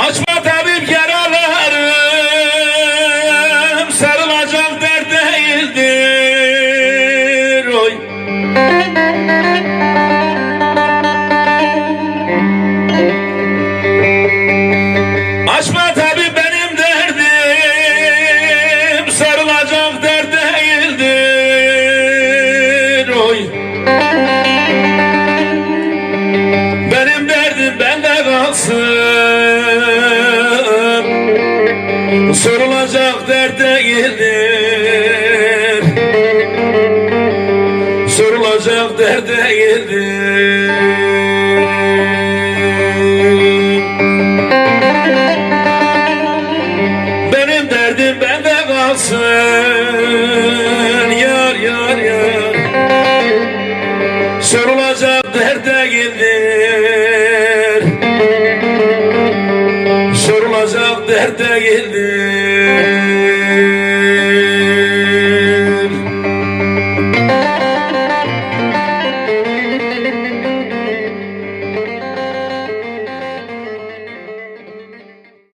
Açma tabip yaralarım Sarılacak dert değildir. Oy. Açma tabi benim derdim Sarılacak dert değildir. Oy. Benim derdim bende kalsın Sorulacak dert değildir Sorulacak dert değildir Benim derdim bende kalsın Yar yar yar. Sorulacak dert değildir derde geldim.